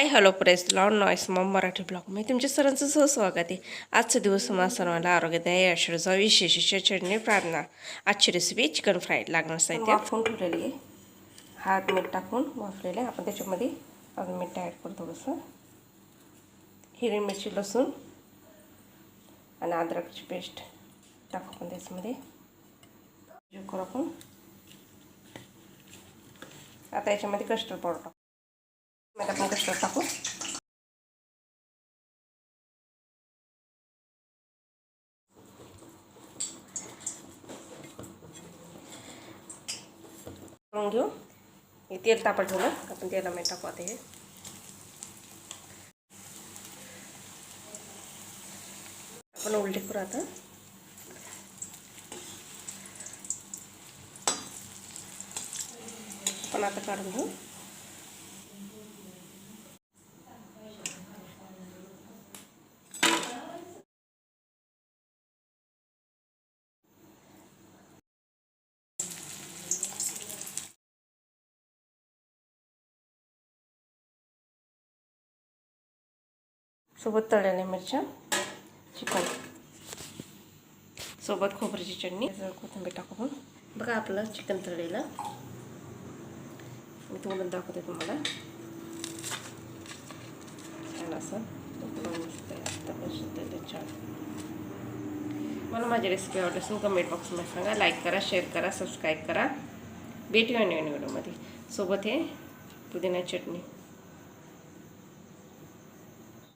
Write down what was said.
Hi hello press lawn noise mom Marathi blog. मी तुमच्या सरांचं सहस्वागत आहे. आजचा दिवस मला सर्वांना आरोग्यदायी आशीर्वाद विशेष चटणी प्रार्थना. आजची रेसिपी चिकन फ्राईड लागणार साहित्य. वाफवून ठेवलेली आहे. हात मीठ टाकून वाफलेले आपण त्याच्यामध्ये अजून मीठ ॲड करतो थोडंसं. हिरवी मिरची लसूण आणि अद्रकची पेस्ट टाकू आपण त्याच्यामध्ये. करू आपण आता याच्यामध्ये कस्टर्ड पावडर टाकू. मध्ये आपण कस्टर्ड टाकू करून घेऊ हे तेल तापत ठेवलं आपण तेलामध्ये टाकू आता हे आपण उलटी करू आता आपण आता काढून घेऊ सोबत तळलेल्या मिरच्या चिकन. सोबत खोबऱ्याची चटणी कोथिंबीर टाकून बघा आपलं चिकन तळलेलं. मी तुम्हाला दाखवते तुम्हाला. छान असं. छान मला माझी रेसिपी आवडली असेल कमेंट बॉक्समध्ये सांगा. लाईक करा शेअर करा सबस्क्राईब करा. भेटूया नवीन व्हिडिओमध्ये सोबत हे पुदिना चटणी.